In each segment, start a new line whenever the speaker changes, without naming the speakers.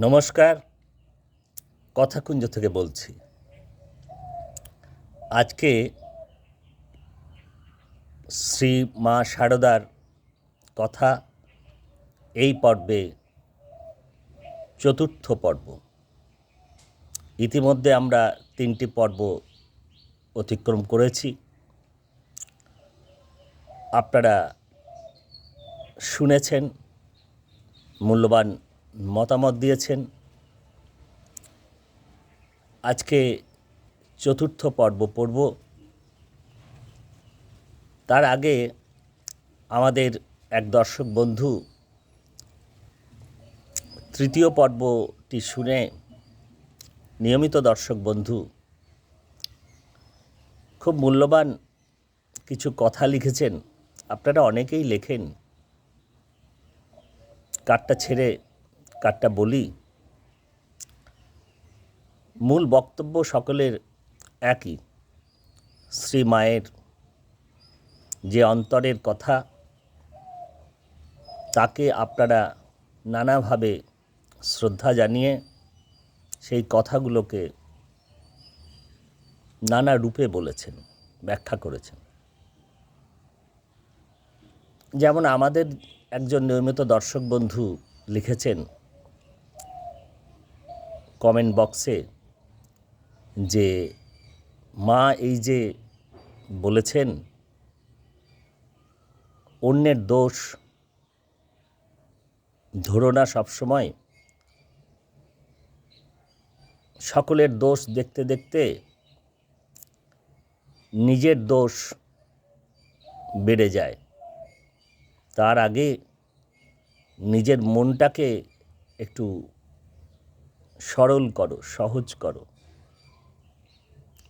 নমস্কার, কথাকুঞ্জ থেকে বলছি। আজকে শ্রী মা শারদার কথা এই পর্বে চতুর্থ পর্ব। ইতিমধ্যে আমরা তিনটি পর্ব অতিক্রম করেছি। আপনারা শুনেছেন, মূল্যবান মতামত দিয়েছেন। আজকে চতুর্থ পর্ব পড়ব। তার আগে আমাদের এক দর্শক বন্ধু তৃতীয় পর্বটি শুনে নিয়মিত দর্শক বন্ধু খুব মূল্যবান কিছু কথা লিখেছেন। আপনারা অনেকেই লেখেন কারটা ছেড়ে কারটা বলি। মূল বক্তব্য সকলের একই। শ্রী মায়ের যে অন্তরের কথা, তাকে আপনারা নানাভাবে শ্রদ্ধা জানিয়ে সেই কথাগুলোকে নানা রূপে বলেছেন, ব্যাখ্যা করেছেন। যেমন আমাদের একজন নিয়মিত দর্শক বন্ধু লিখেছেন কমেন্ট বক্সে যে মা এই যে বলেছেন, অন্যের দোষ ধরো না সবসময়। সকলের দোষ দেখতে দেখতে নিজের দোষ বেড়ে যায়। তার আগে নিজের মনটাকে একটু সরল করো, সহজ করো।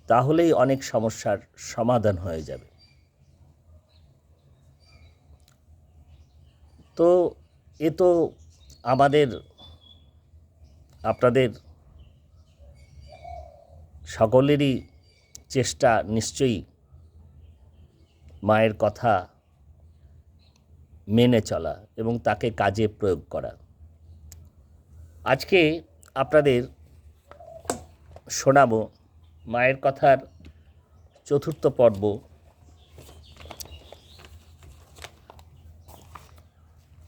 তাহলেই অনেক সমস্যার সমাধান হয়ে যাবে। তো এ তো আমাদের, আপনাদের সকলেরই চেষ্টা নিশ্চয়ই মায়ের কথা মেনে চলা এবং তাকে কাজে প্রয়োগ করা। আজকে আপনাদের শোনাবো মায়ের কথার চতুর্থ পর্ব।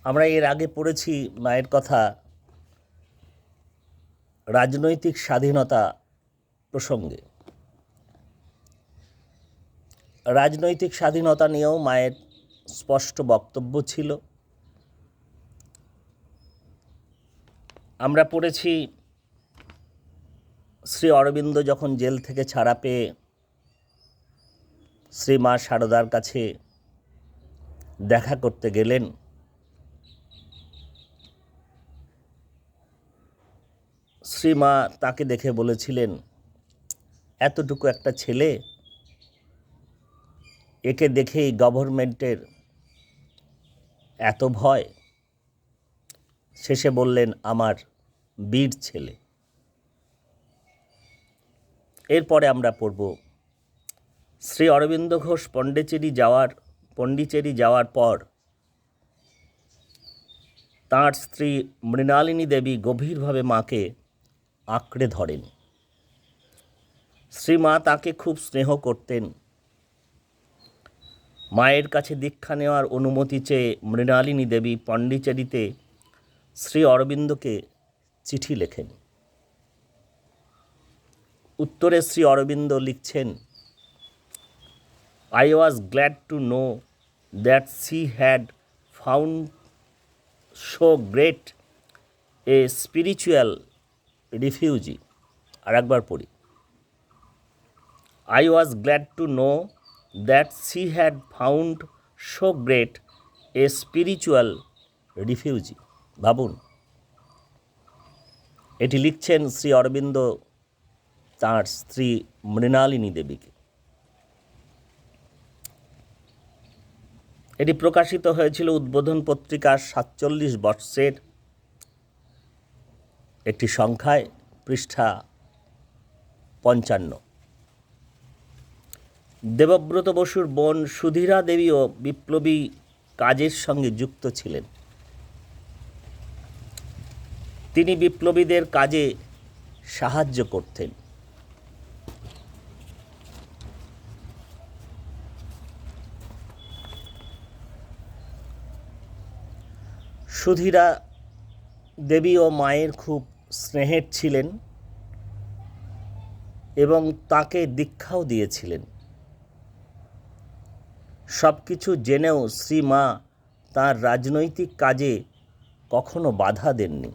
আমরা এর আগে পড়েছি মায়ের কথা, রাজনৈতিক স্বাধীনতা প্রসঙ্গে। রাজনৈতিক স্বাধীনতা নিয়েও মায়ের স্পষ্ট বক্তব্য ছিল। আমরা পড়েছি শ্রী অরবিন্দ যখন জেল থেকে ছাড়া পেয়ে শ্রী মা শারদার কাছে দেখা করতে গেলেন, শ্রী মা তাকে দেখে বলেছিলেন, এতটুকু একটা ছেলে, একে দেখেই গভর্নমেন্টের এত ভয় শেষে বললেন, আমার বীর ছেলে। এরপরে আমরা পড়ব শ্রী অরবিন্দ ঘোষ পণ্ডিচেরি যাওয়ার পণ্ডিচেরি যাওয়ার পর তাঁর স্ত্রী মৃণালিনী দেবী গভীরভাবে মাকে আঁকড়ে ধরেন। শ্রীমা তাকে খুব স্নেহ করতেন। মায়ের কাছে দীক্ষা নেওয়ার অনুমতি চেয়ে মৃণালিনী দেবী পণ্ডিচেরিতে শ্রী অরবিন্দকে চিঠি লেখেন। উত্তরে শ্রী অরবিন্দ লিখছেন I was glad to know that she had found so great a spiritual refugee আর একবার পড়ি I was glad to know that she had found so great a spiritual refugee ভাবুন, এটি লিখছেন শ্রী অরবিন্দ, তাঁর স্ত্রী মৃণালিনী দেবীকে। এটি প্রকাশিত হয়েছিল উদ্বোধন পত্রিকার সাতচল্লিশ বর্ষের একটি সংখ্যায়, পৃষ্ঠা পঞ্চান্ন। দেবব্রত বসুর বোন সুধীরা দেবীও বিপ্লবী কাজের সঙ্গে যুক্ত ছিলেন। তিনি বিপ্লবীদের কাজে সাহায্য করতেন। সুধীরা দেবী ও মায়ের খুব স্নেহের ছিলেন এবং তাকে দীক্ষাও দিয়েছিলেন। সব কিছু জেনেও শ্রীমা তার রাজনৈতিক কাজে কখনো বাধা দেননি।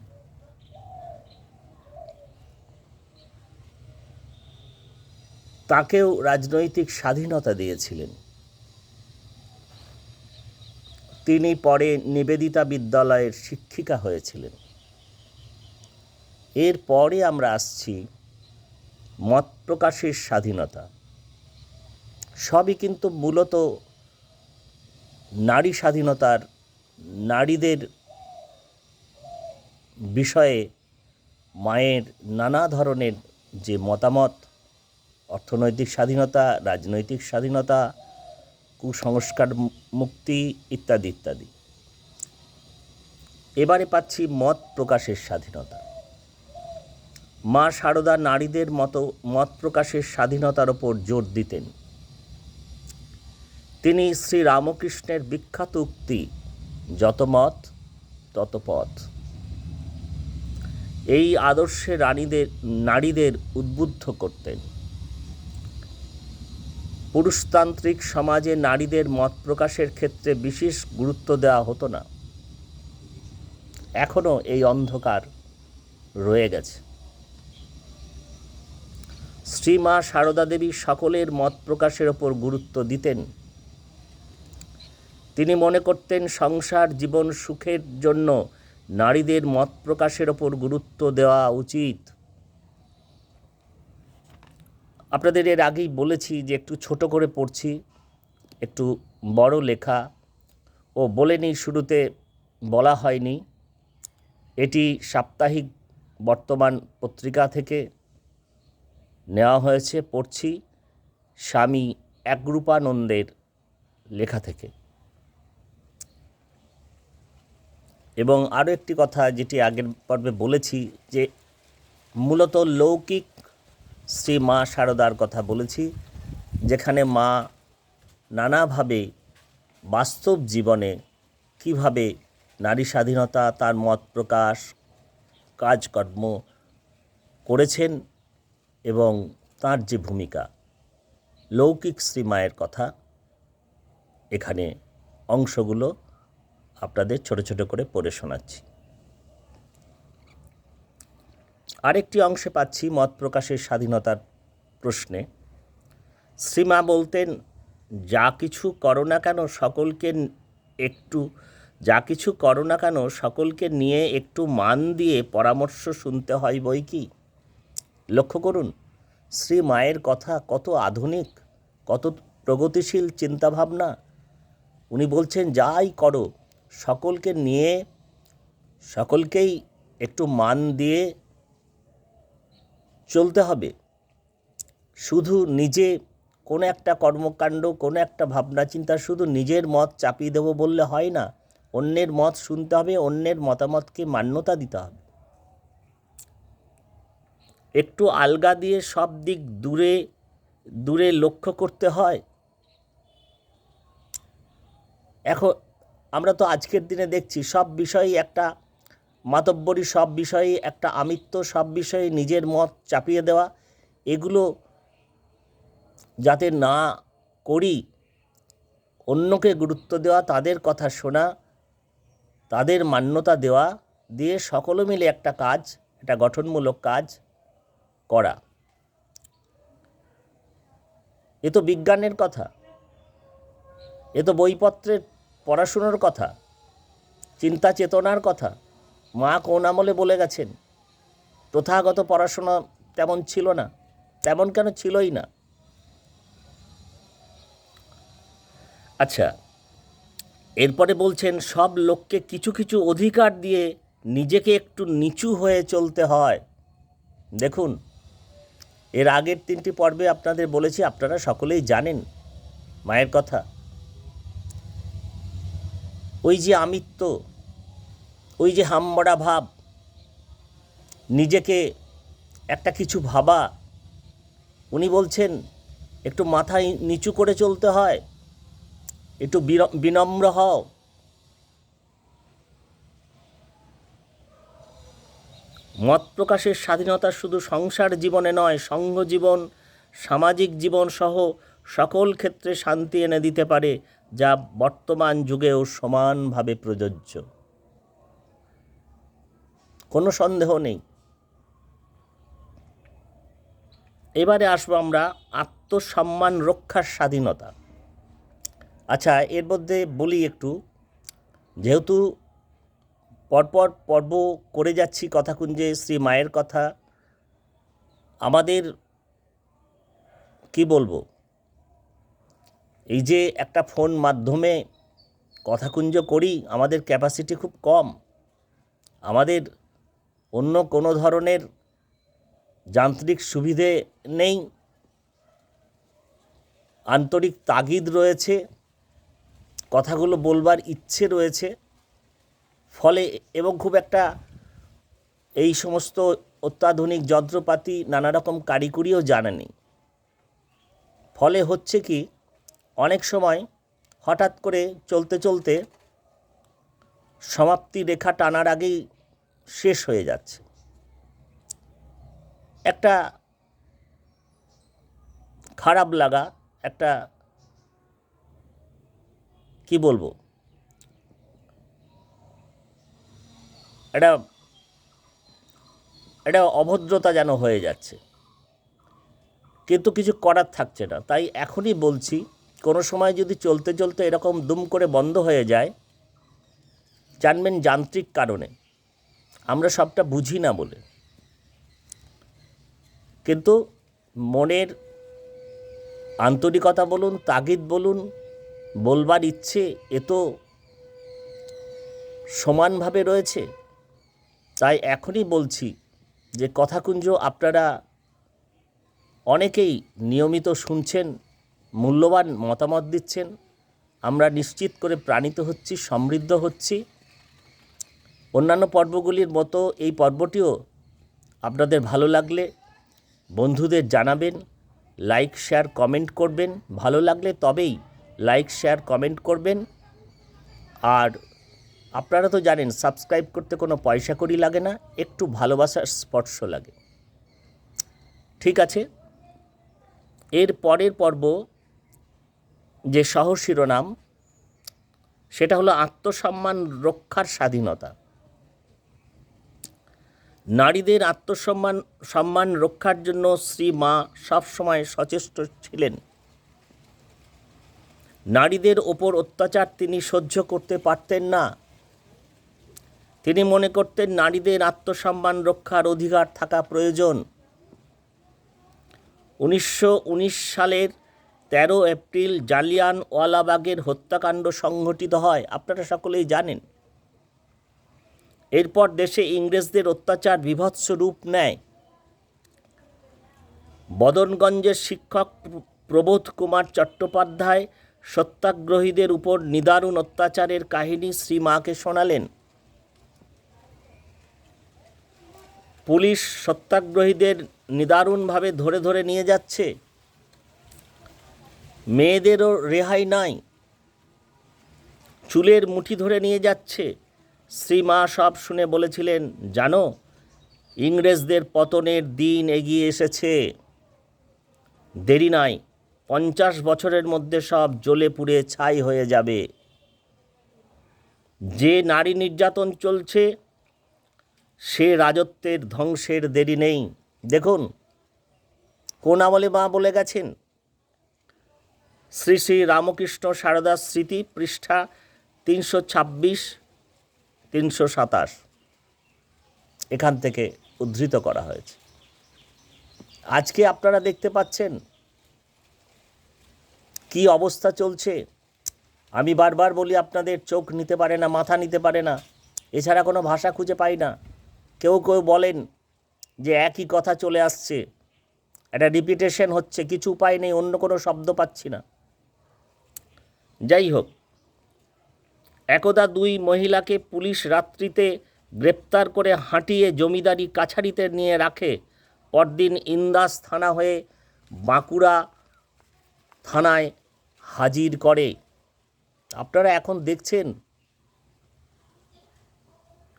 তাকেও রাজনৈতিক স্বাধীনতা দিয়েছিলেন। তিনি পরে নিবেদিতা বিদ্যালয়ের শিক্ষিকা হয়েছিলেন। এর পরে আমরা আসছি মত প্রকাশের স্বাধীনতা। সবই কিন্তু মূলত নারী স্বাধীনতার নারীদের বিষয়ে মায়ের নানা ধরনের যে মতামত অর্থনৈতিক স্বাধীনতা, রাজনৈতিক স্বাধীনতা, কুসংস্কার মুক্তি ইত্যাদি ইত্যাদি। এবারে পাচ্ছি মত প্রকাশের স্বাধীনতা। মা সারদা নারীদের মতো মত প্রকাশের স্বাধীনতার ওপর জোর দিতেন। তিনি শ্রী রামকৃষ্ণের বিখ্যাত উক্তি, যত মত, তত পথ। এই আদর্শে রানীদের, নারীদের উদ্বুদ্ধ করতেন। পুরুষতান্ত্রিক সমাজে নারীদের মত প্রকাশের ক্ষেত্রে বিশেষ গুরুত্ব দেওয়া হতো না। এখনও এই অন্ধকার রয়ে গেছে। শ্রীমা সারদা দেবী সকলের মত প্রকাশের ওপর গুরুত্ব দিতেন। তিনি মনে করতেন সংসার, জীবন, সুখের জন্য নারীদের মত প্রকাশের ওপর গুরুত্ব দেওয়া উচিত। আপনাদের এর আগেই বলেছি যে একটু ছোট করে পড়ছি, একটু বড় লেখা। ও বলে নিই, শুরুতে বলা হয়নি। এটি সাপ্তাহিক বর্তমান পত্রিকা থেকে নেওয়া হয়েছে, পড়ছি স্বামী একরূপানন্দের লেখা থেকে। এবং আরও একটি কথা যেটি আগের পর্বে বলেছি যে মূলত লৌকিক শ্রী মা শারদার কথা বলেছি, যেখানে মা নানাভাবে বাস্তব জীবনে কীভাবে নারী স্বাধীনতা, তার মত প্রকাশ, কাজকর্ম করেছেন এবং তার যে ভূমিকা, লৌকিক শ্রী মায়ের কথা, এখানে অংশগুলো আপনাদের ছোট ছোট করে পড়ে শোনাচ্ছি। আরেকটি অংশে পাচ্ছি মত প্রকাশের স্বাধীনতার প্রশ্নে। শ্রীমা বলতেন, যা কিছু করো না কেন সকলকে একটু, যা কিছু করো না কেন সকলকে নিয়ে একটু মান দিয়ে পরামর্শ শুনতে হয় বই কি? লক্ষ্য করুন, শ্রী মায়ের কথা কত আধুনিক, কত প্রগতিশীল চিন্তাভাবনা। উনি বলছেন, যাই করো, সকলকে নিয়ে, সকলকেই একটু মান দিয়ে চলতে হবে। শুধু নিজে কোনো একটা কর্মকাণ্ড, কোনো একটা ভাবনা চিন্তা শুধু নিজের মত চাপিয়ে দেবো বললে হয় না। অন্যের মত শুনতে হবে, অন্যের মতামতকে মান্যতা দিতে হবে। একটু আলগা দিয়ে সব দিক দূরে দূরে লক্ষ্য করতে হয়। এখন আমরা তো আজকের দিনে দেখছি সব বিষয়েই একটা মাতব্বরী সব বিষয়ে, একটা আমিত্ব সব বিষয়ে নিজের মত চাপিয়ে দেওয়া, এগুলো যাতে না করি, অন্যকে গুরুত্ব দেওয়া, তাদের কথা শোনা, তাদের মান্যতা দেওয়া, দিয়ে সকলে মিলে একটা কাজ, একটা গঠনমূলক কাজ করা। এ তো বিজ্ঞানের কথা। এ তো বইপত্রের পড়াশুনোর কথা। চিন্তা চেতনার কথা। মা কোন আমলে বলে গেছেন? প্রথাগত পড়াশোনা তেমন ছিল না, তেমন কেন ছিলই না? আচ্ছা এরপরে বলছেন, সব লোককে কিছু কিছু অধিকার দিয়ে নিজেকে একটু নিচু হয়ে চলতে হয়। দেখুন, এর আগের তিনটি পর্বে আপনাদের বলেছি, আপনারা সকলেই জানেন মায়ের কথা। ওই যে আমিত্ব ওই যে হাম্বড়া ভাব, নিজেকে একটা কিছু ভাবা। উনি বলছেন, একটু মাথায় নিচু করে চলতে হয়, একটু বিনম্র হও। মত প্রকাশের স্বাধীনতা শুধু সংসার জীবনে নয় সংঘ জীবন, সামাজিক জীবন সহ সকল ক্ষেত্রে শান্তি এনে দিতে পারে, যা বর্তমান যুগেও সমানভাবে প্রযোজ্য। কোনো সন্দেহ নেই। এবারে আসব আমরা আত্মসম্মান রক্ষার স্বাধীনতা। আচ্ছা এর মধ্যে বলি একটু, যেহেতু পরপর পর্ব করে যাচ্ছি কথাকুঞ্জে, শ্রী মায়ের কথা, আমাদের কি বলব? এই যে একটা ফোন মাধ্যমে কথাকুঞ্জ করি, আমাদের ক্যাপাসিটি খুব কম। আমাদের অন্য কোনো ধরনের যান্ত্রিক সুবিধে নেই। আন্তরিক তাগিদ রয়েছে। কথাগুলো বলবার ইচ্ছে রয়েছে। ফলে এবং খুব একটা এই সমস্ত অত্যাধুনিক যন্ত্রপাতি নানা রকম কারিগরিও জানা নেই। ফলে হচ্ছে কি, অনেক সময় হঠাৎ করে চলতে চলতে সমাপ্তি রেখা টানার আগেই শেষ হয়ে যাচ্ছে। একটা খারাপ লাগা, একটা কি বলব? একটা একটা অভদ্রতা যেন হয়ে যাচ্ছে। কিন্তু কিছু করার থাকছে না। তাই এখনই বলছি, কোনো সময় যদি চলতে চলতে এরকম দুম করে বন্ধ হয়ে যায়, জানবেন যান্ত্রিক কারণে। আমরা সবটা বুঝি না বলে। কিন্তু মনের আন্তরিকতা বলুন, তাগিদ বলুন, বলবার ইচ্ছে এ তো সমানভাবে রয়েছে। তাই এখনই বলছি যে কথাকুঞ্জ আপনারা অনেকেই নিয়মিত শুনছেন, মূল্যবান মতামত দিচ্ছেন। আমরা নিশ্চিত করে প্রাণিত হচ্ছি, সমৃদ্ধ হচ্ছি। অন্যান্য পর্বগুলির মতো এই পর্বটিও আপনাদের ভালো লাগলে বন্ধুদের জানাবেন লাইক শেয়ার কমেন্ট করবেন। ভালো লাগলে তবেই লাইক শেয়ার কমেন্ট করবেন। আর আপনারা তো জানেন সাবস্ক্রাইব করতে কোনো পয়সা করি লাগে না, একটু ভালোবাসার স্পর্শ লাগে। ঠিক আছে? এর পরের পর্ব যে সহ শিরোনাম, সেটা হলো আত্মসম্মান রক্ষার স্বাধীনতা। নারীদের আত্মসম্মান, সম্মান রক্ষার জন্য শ্রী মা সবসময় সচেষ্ট ছিলেন। নারীদের ওপর অত্যাচার তিনি সহ্য করতে পারতেন না। তিনি মনে করতেন নারীদের আত্মসম্মান রক্ষার অধিকার থাকা প্রয়োজন। উনিশশো উনিশ সালের তেরো এপ্রিল জালিয়ান ওয়ালাবাগের হত্যাকাণ্ড সংঘটিত হয়। আপনারা সকলেই জানেন। এরপর দেশে ইংরেজদের অত্যাচার বিভৎস রূপ নেয়। বদনগঞ্জের শিক্ষক প্রবোধ কুমার চট্টোপাধ্যায় সত্যাগ্রহীদের উপর নিদারুণ অত্যাচারের কাহিনী শ্রী মাকে শোনালেন। পুলিশ সত্যাগ্রহীদের নিদারুণভাবে ধরে ধরে নিয়ে যাচ্ছে। মেয়েদেরও রেহাই নাই। চুলের মুঠি ধরে নিয়ে যাচ্ছে। শ্রীমা সব শুনে বলেছিলেন, জানো, ইংরেজদের পতনের দিন এগিয়ে এসেছে। দেরি নাই, পঞ্চাশ বছরের মধ্যে সব জ্বলে পুড়ে ছাই হয়ে যাবে। যে নারী নির্যাতন চলছে, সে রাজত্বের ধ্বংসের দেরি নেই। দেখুন, কোন আমলে মা বলে গেছেন? শ্রী শ্রী রামকৃষ্ণ সারদা স্মৃতি পৃষ্ঠা তিনশো ছাব্বিশ তিনশো সাতাশ এখান থেকে উদ্ধৃত করা হয়েছে। আজকে আপনারা দেখতে পাচ্ছেন কি অবস্থা চলছে। আমি বারবার বলি, আপনাদের চোখ নিতে পারে না, মাথা নিতে পারে না। এছাড়া কোনো ভাষা খুঁজে পাই না। কেউ কেউ বলেন যে একই কথা চলে আসছে। একটা রিপিটেশন হচ্ছে, কিছু উপায় নেই, অন্য কোনো শব্দ পাচ্ছি না। যাই হোক একদা দুই মহিলাকে পুলিশ রাত্রিতে গ্রেপ্তার করে হাঁটিয়ে জমিদারি কাছারিতে নিয়ে রাখে। পরদিন ইন্দাস থানা হয়ে বাঁকুড়া থানায় হাজির করে। আপনারা এখন দেখছেন?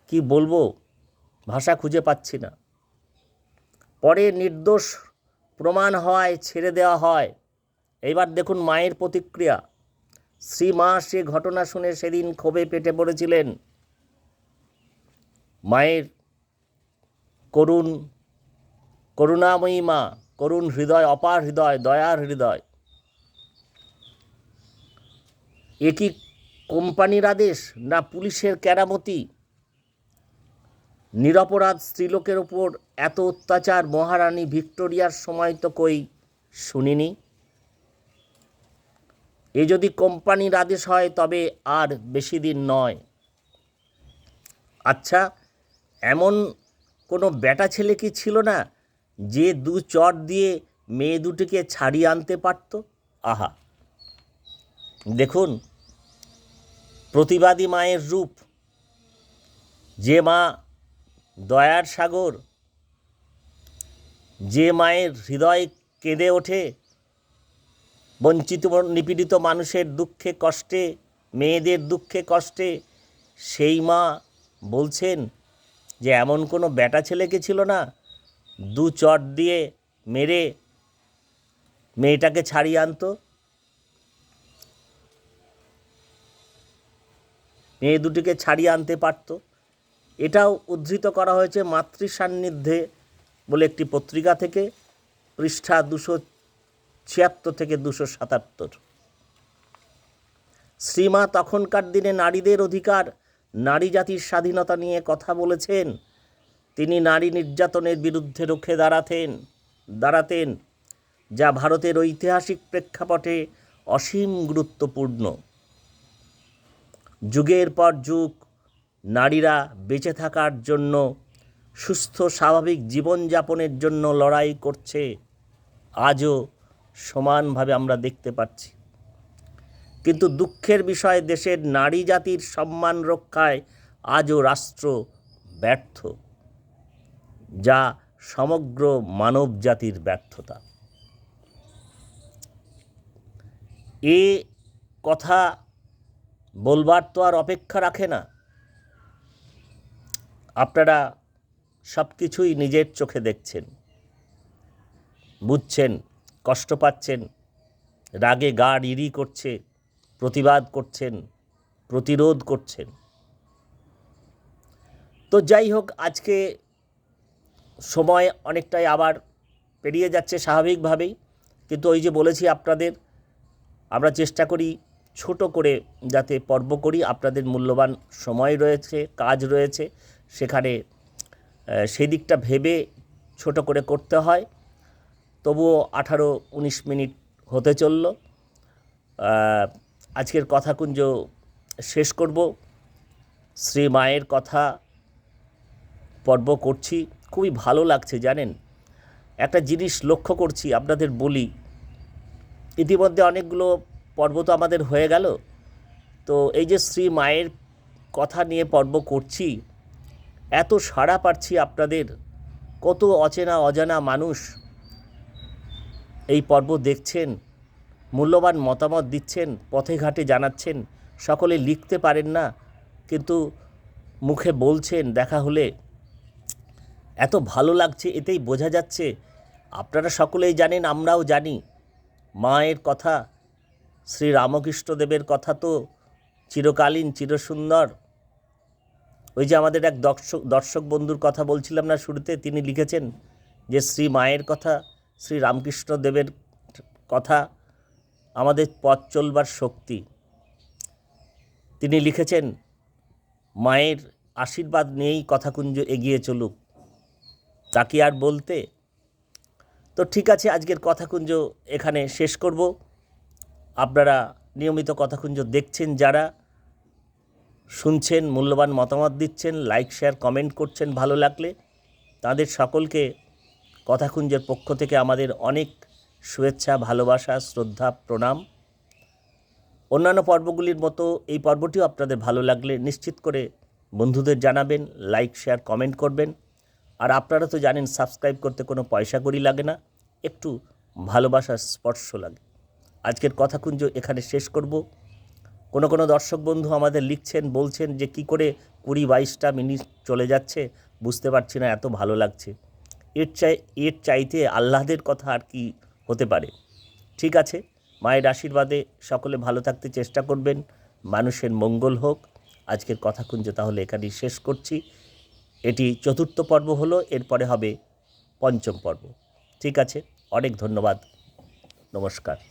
কি বলব? ভাষা খুঁজে পাচ্ছি না। পরে নির্দোষ প্রমাণ হওয়ায় ছেড়ে দেওয়া হয়। এইবার দেখুন মায়ের প্রতিক্রিয়া। শ্রীমা সে ঘটনা শুনে সেদিন ক্ষোভে পেটে পড়েছিলেন। মায়ের করুণ, করুণাময়ী মা, করুণ হৃদয়, অপার হৃদয়, দয়ার হৃদয়। এ কি কোম্পানির আদেশ না পুলিশের কেরামতি? নিরপরাধ স্ত্রীলোকের ওপর এত অত্যাচার, মহারানী ভিক্টোরিয়ার সময় তো কই শুনিনি। এ যদি কোম্পানির আদেশ হয়, তবে আর বেশি দিন নয়। আচ্ছা এমন কোনো বেটা ছেলে কি ছিল না, যে দু চট দিয়ে মেয়ে দুটিকে ছাড়িয়ে আনতে পারত? আহা! দেখুন, প্রতিবাদী মায়ের রূপ। যে মা দয়ার সাগর, যে মায়ের হৃদয় কেঁদে ওঠে বঞ্চিত নিপীড়িত মানুষের দুঃখে কষ্টে, মেয়েদের দুঃখে কষ্টে, সেই মা বলছেন যে এমন কোনো বেটা ছেলেকে ছিল না, দু চট দিয়ে মেরে মেয়েটাকে ছাড়িয়ে আনতো। মেয়ে দুটিকে ছাড়িয়ে আনতে পারত। এটাও উদ্ধৃত করা হয়েছে মাতৃ সান্নিধ্যে বলে একটি পত্রিকা থেকে, পৃষ্ঠা দুশো ছিয়াত্তর থেকে দুশো সাতাত্তর। শ্রীমা তখনকার দিনে নারীদের অধিকার, নারী জাতির স্বাধীনতা নিয়ে কথা বলেছেন। তিনি নারী নির্যাতনের বিরুদ্ধে রুখে দাঁড়াতেন দাঁড়াতেন, যা ভারতের ঐতিহাসিক প্রেক্ষাপটে অসীম গুরুত্বপূর্ণ। যুগের পর যুগ নারীরা বেঁচে থাকার জন্য, সুস্থ স্বাভাবিক জীবনযাপনের জন্য লড়াই করছে। আজও সমানভাবে আমরা দেখতে পাচ্ছি। কিন্তু দুঃখের বিষয়, দেশের নারী জাতির সম্মান রক্ষায় আজও রাষ্ট্র ব্যর্থ, যা সমগ্র মানব জাতির ব্যর্থতা। এ কথা বলবার তো আর অপেক্ষা রাখে না। আপনারা সব কিছুই নিজের চোখে দেখছেন, বুঝছেন কষ্ট পাচ্ছেন, রাগে গা ইরি করছে, প্রতিবাদ করছেন, প্রতিরোধ করছেন। তো যাই হোক, আজকে সময় অনেকটাই আবার পেরিয়ে যাচ্ছে স্বাভাবিকভাবেই। কিন্তু ওই যে বলেছি আপনাদের, আমরা চেষ্টা করি ছোট করে যাতে পর্ব করি। আপনাদের মূল্যবান সময় রয়েছে, কাজ রয়েছে, সেখানে সেই দিকটা ভেবে ছোট করে করতে হয়। তবুও আঠারো উনিশ মিনিট হতে চলল। আজকের কথাকুঞ্জ শেষ করব। শ্রী মায়ের কথা পর্ব করছি। খুবই ভালো লাগছে, জানেন? একটা জিনিস লক্ষ্য করছি, আপনাদের বলি। ইতিমধ্যে অনেকগুলো পর্ব তো আমাদের হয়ে গেল। তো এই যে শ্রী মায়ের কথা নিয়ে পর্ব করছি, এত সাড়া পাচ্ছি আপনাদের। কত অচেনা অজানা মানুষ এই পর্ব দেখছেন, মূল্যবান মতামত দিচ্ছেন, পথে ঘাটে জানাচ্ছেন, সকলে লিখতে পারেন না, কিন্তু মুখে বলছেন, দেখা হলে এত ভালো লাগছে, এতেই বোঝা যাচ্ছে, আপনারা সকলেই জানেন, আমরাও জানি, মায়ের কথা, শ্রী রামকৃষ্ণদেবের কথা তো চিরকালীন, চিরসুন্দর। ওই যে আমাদের এক দর্শক দর্শক বন্ধুর কথা বলছিলাম না শুরুতে, তিনি লিখেছেন যে, শ্রী মায়ের কথা শ্রী রামকৃষ্ণ দেবের কথা, আমাদের পথ চলবার শক্তি। তিনি লিখেছেন, মায়ের আশীর্বাদ নিয়েই কথাকুঞ্জ এগিয়ে চলুক। তাকে আর বলতে তো ঠিক আছে, আজকের কথাকুঞ্জ এখানে শেষ করব। আপনারা নিয়মিত কথাকুঞ্জ দেখছেন যারা, শুনছেন, মূল্যবান মতামত দিচ্ছেন লাইক শেয়ার কমেন্ট করছেন ভালো লাগলে, তাদের সকলকে কথাকুঞ্জের পক্ষ থেকে আমাদের অনেক শুভেচ্ছা, ভালোবাসা, শ্রদ্ধা, প্রণাম। অন্যান্য পর্বগুলির মতো এই পর্বটিও আপনাদের ভালো লাগলে নিশ্চিত করে বন্ধুদের জানাবেন লাইক শেয়ার কমেন্ট করবেন। আর আপনারা তো জানেন সাবস্ক্রাইব করতে কোনো পয়সা করি লাগে না, একটু ভালোবাসার স্পর্শ লাগে। আজকের কথাকুঞ্জ এখানে শেষ করব। কোনো কোনো দর্শক বন্ধু আমাদের লিখছেন, বলছেন যে কি করে কুড়ি বাইশটা মিনিট চলে যাচ্ছে, বুঝতে পারছি না, এত ভালো লাগছে। এর চাই, এর চাইতে আল্লাহদের কথা আর কি হতে পারে। ঠিক আছে, মায়ের আশীর্বাদে সকলে ভালো থাকতে চেষ্টা করবেন, মানুষের মঙ্গল হোক। আজকের কথাকুঞ্জ তাহলে এখানেই শেষ করছি। এটি চতুর্থ পর্ব হলো, এরপরে হবে পঞ্চম পর্ব। ঠিক আছে, অনেক ধন্যবাদ। নমস্কার।